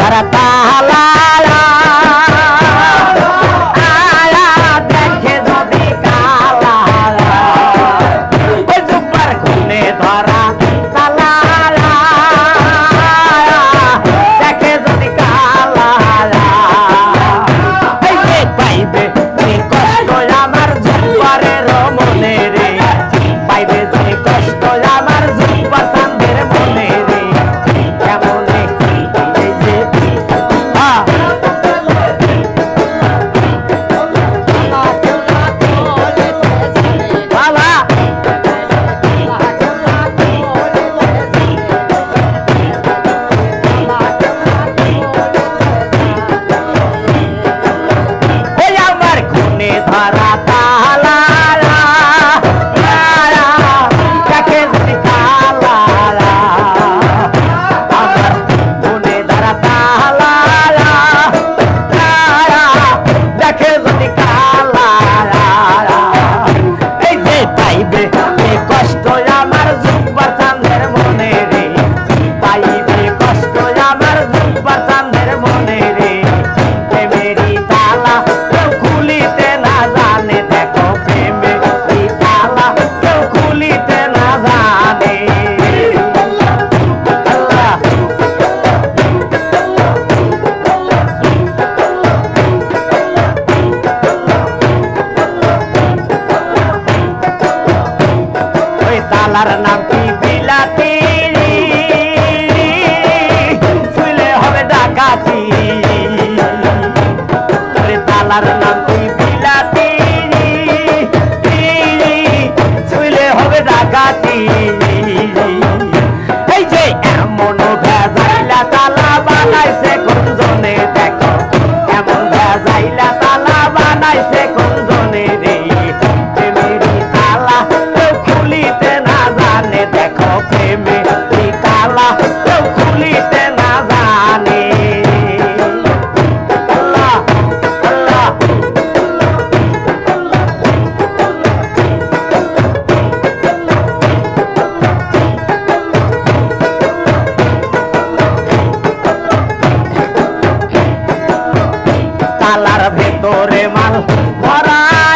ধরা তালার নাম কি বিলাতি? তালার ভেতরে মাল ভরায়া